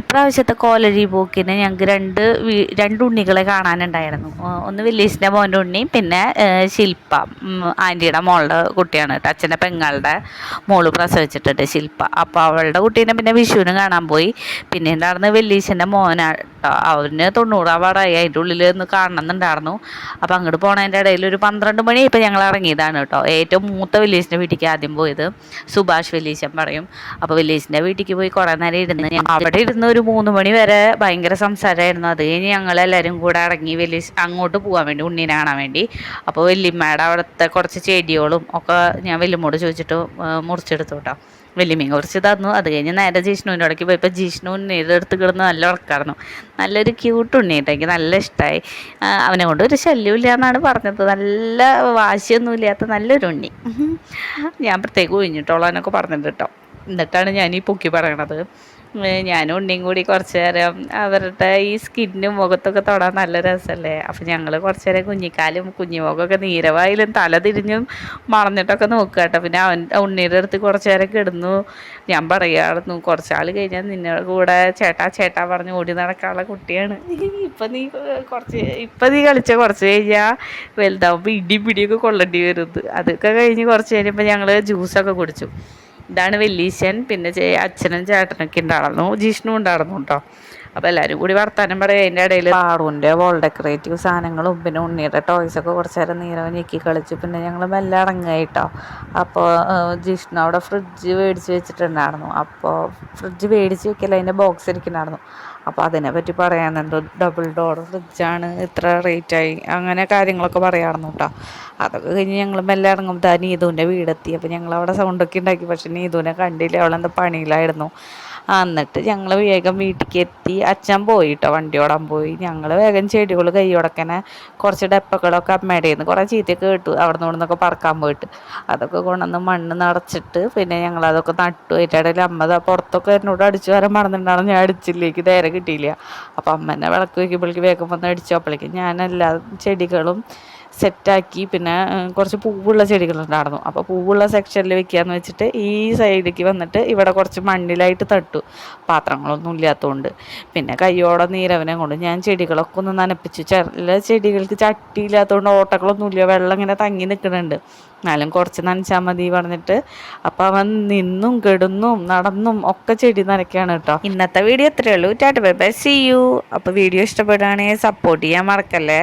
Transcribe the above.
ഇപ്രാവശ്യത്തെ കോലരി പോക്കിന് ഞങ്ങൾക്ക് രണ്ട് രണ്ട് ഉണ്ണികളെ കാണാനുണ്ടായിരുന്നു. ഒന്ന് വില്ലേജിന്റെ മോന്റെ ഉണ്ണിയും പിന്നെ ശില്പ. ആന്റിയുടെ മോളുടെ കുട്ടിയാണ് കേട്ടോ. അച്ഛന്റെ പെങ്ങളുടെ മോൾ പ്രസവിച്ചിട്ടുണ്ട് ശില്പ. അപ്പോൾ അവളുടെ കുട്ടീനെ പിന്നെ വിഷുവിനും കാണാൻ പോയി. പിന്നെ ഉണ്ടായിരുന്ന വില്ലേജിന്റെ മോനാണ് കേട്ടോ അവന് തൊണ്ണൂറാവാറായി അതിന്റെ ഉള്ളിൽ നിന്ന് കാണണമെന്നുണ്ടായിരുന്നു. അപ്പോൾ അങ്ങോട്ട് പോണതിന്റെ ഇടയിൽ ഒരു പന്ത്രണ്ട് മണി ഇപ്പോൾ ഞങ്ങൾ ഇറങ്ങിയതാണ് കേട്ടോ. ഏറ്റവും മൂത്ത വില്ലേജിന്റെ വീട്ടിലേക്ക് ആദ്യം പോയത്. സുഭാഷ് വില്ലേജൻ പറയും. അപ്പോൾ വില്ലേജിന്റെ വീട്ടിലേക്ക് പോയി കുറേ നേരം ഇരുന്ന് ഞാൻ അവിടെ ഇരുന്ന് ഒരു മൂന്ന് മണി വരെ ഭയങ്കര സംസാരമായിരുന്നു അത് കഴിഞ്ഞ് ഞങ്ങളെല്ലാവരും കൂടെ അടങ്ങി വലിയ അങ്ങോട്ട് പോകാൻ വേണ്ടി ഉണ്ണിനെ കാണാൻ വേണ്ടി. അപ്പോൾ വല്യമ്മയുടെ അവിടുത്തെ കുറച്ച് ചെടികളും ഒക്കെ ഞാൻ വല്യമ്മോട് ചോദിച്ചിട്ട് മുറിച്ചെടുത്തു കേട്ടോ വല്യമ്മയും കുറച്ച് തന്നു. അത് കഴിഞ്ഞ് നേരെ ജിഷ്ണുവിന്റെ ഇടയ്ക്ക് പോയപ്പോൾ ജിഷ്ണു ഉണ്ണിയുടെ അടുത്ത് കിടന്ന് നല്ല ഉറക്കായിരുന്നു. നല്ലൊരു ക്യൂട്ട് ഉണ്ണിയിട്ട് എനിക്ക് നല്ല ഇഷ്ടമായി അവനെ കൊണ്ട് ഒരു ശല്യമില്ല എന്നാണ് പറഞ്ഞത്. നല്ല വാശിയൊന്നുമില്ലാത്ത നല്ലൊരു ഉണ്ണി. ഞാൻ പ്രത്യേകം ഒഴിഞ്ഞിട്ടോളാം എന്നൊക്കെ പറഞ്ഞിട്ട് കേട്ടോ. എന്നിട്ടാണ് ഞാൻ ഈ പൊക്കി പറയണത്. ഞാനും ഉണ്ണിയും കൂടി കുറച്ച് നേരം അവരുടെ ഈ സ്കിന്നും മുഖത്തൊക്കെ തൊടാൻ നല്ല രസമല്ലേ അപ്പം ഞങ്ങൾ കുറച്ച് നേരം കുഞ്ഞിക്കാലും കുഞ്ഞിമുഖമൊക്കെ നീരവായാലും തല തിരിഞ്ഞും മറന്നിട്ടൊക്കെ നോക്കുക കേട്ടോ. പിന്നെ അവൻ ഉണ്ണിയുടെ അടുത്ത് കുറച്ച് നേരം കിടന്നു. ഞാൻ പറയാറുന്നു കുറച്ചാൾ കഴിഞ്ഞാൽ നിന്നെ കൂടെ ചേട്ടാ ചേട്ടാ പറഞ്ഞ് ഓടി നടക്കാനുള്ള കുട്ടിയാണ്. ഇപ്പം നീ കുറച്ച് ഇപ്പം നീ കളിച്ച കുറച്ച് കഴിഞ്ഞാൽ വലുതാവുമ്പോൾ ഇടിയും പിടിയൊക്കെ കൊള്ളേണ്ടി വരുന്നത് അതൊക്കെ കഴിഞ്ഞ് കുറച്ച് കഴിഞ്ഞപ്പോൾ ഞങ്ങൾ ജ്യൂസൊക്കെ കുടിച്ചു. ഇതാണ് വെല്ലീശൻ പിന്നെ ചേ അച്ഛനും ചേട്ടനൊക്കെ ഉണ്ടായിരുന്നു. ജിഷ്ണു ഉണ്ടായിരുന്നു കേട്ടോ. അപ്പോൾ എല്ലാവരും കൂടി വർത്താനം പറയാം. അതിന്റെ ഇടയിൽ പാറുവിന്റെ വോൾ ഡെക്കറേറ്റീവ് സാധനങ്ങളും പിന്നെ ഉണ്ണിയുടെ ടോയ്സൊക്കെ കുറച്ച് നേരം നീരവ് ഞെക്കി കളിച്ചു. പിന്നെ ഞങ്ങൾ മെല്ലെ ഇറങ്ങായിട്ടോ അപ്പോൾ ജിഷ്ണു അവിടെ ഫ്രിഡ്ജ് മേടിച്ച് വെച്ചിട്ടുണ്ടായിരുന്നു. അപ്പോൾ ഫ്രിഡ്ജ് മേടിച്ച് വെക്കില്ല അതിന്റെ ബോക്സ് ഇരിക്കുന്നുണ്ടായിരുന്നു. അപ്പോൾ അതിനെ പറ്റി പറയാനുണ്ട് ഡബിൾ ഡോർ ഫ്രിഡ്ജാണ് ഇത്ര റേറ്റായി അങ്ങനെ കാര്യങ്ങളൊക്കെ പറയാറുന്നു കേട്ടോ. അതൊക്കെ കഴിഞ്ഞ് ഞങ്ങൾ മെല്ലെ ഇറങ്ങുമ്പോൾ നീതുവിന്റെ വീടെത്തി. അപ്പോൾ ഞങ്ങൾ അവിടെ സൗണ്ടൊക്കെ ഉണ്ടാക്കി. പക്ഷേ നീതുവിനെ കണ്ടില്ല. അവളെന്താ പണിയിലായിരുന്നു. എന്നിട്ട് ഞങ്ങൾ വേഗം വീട്ടിലേക്ക് എത്തി. അച്ഛൻ പോയി കേട്ടോ വണ്ടി ഓടാൻ പോയി. ഞങ്ങൾ വേഗം ചെടികൾ കൈയോടക്കനെ കുറച്ച് ഡെപ്പകളൊക്കെ അമ്മയുടെ നിന്ന് കുറേ ചീത്തയൊക്കെ കേട്ടു. അവിടെ നിന്ന് ഇവിടുന്നൊക്കെ പറക്കാൻ പോയിട്ട്. അതൊക്കെ കൊണ്ടുവന്ന് മണ്ണ് നിറച്ചിട്ട് പിന്നെ ഞങ്ങൾ അതൊക്കെ നട്ടു. അതിന്റെ ഇടയിൽ അമ്മ പുറത്തൊക്കെ എന്നോട് അടിച്ചു വരാൻ മറന്നിട്ടുണ്ടാകും ഞാൻ അടിച്ചില്ലേക്ക് നേരെ കിട്ടിയില്ല. അപ്പം അമ്മ എന്നെ വിളക്ക് വയ്ക്കുമ്പോഴേക്ക് വേഗം വന്ന് അടിച്ചപ്പോഴേക്കും ഞാൻ എല്ലാ ചെടികളും സെറ്റാക്കി പിന്നെ കുറച്ച് പൂവുള്ള ചെടികളുണ്ടായിരുന്നു അപ്പോൾ പൂവുള്ള സെക്ഷനിൽ വെക്കാന്ന് വെച്ചിട്ട് ഈ സൈഡിലേക്ക് വന്നിട്ട് ഇവിടെ കുറച്ച് മണ്ണിലായിട്ട് തട്ടു പാത്രങ്ങളൊന്നും ഇല്ലാത്തതുകൊണ്ട് പിന്നെ കയ്യോടെ നീരവനെ കൊണ്ട് ഞാൻ ചെടികളൊക്കെ ഒന്ന് നനപ്പിച്ചു. ചില ചെടികൾക്ക് ചട്ടിയില്ലാത്തതുകൊണ്ട് ഓട്ടകളൊന്നും ഇല്ല. വെള്ളം ഇങ്ങനെ തങ്ങി നിൽക്കുന്നുണ്ട്. എന്നാലും കുറച്ച് നനച്ചാൽ മതി പറഞ്ഞിട്ട് അപ്പം അവൻ നിന്നും കിടന്നും നടന്നും ഒക്കെ ചെടി നനയ്ക്കുകയാണ് കേട്ടോ. ഇന്നത്തെ വീഡിയോ ഇത്രയേ ഉള്ളൂ. Tata bye bye. See you അപ്പോൾ വീഡിയോ ഇഷ്ടപ്പെടുകയാണെങ്കിൽ സപ്പോർട്ട് ചെയ്യാൻ മറക്കല്ലേ?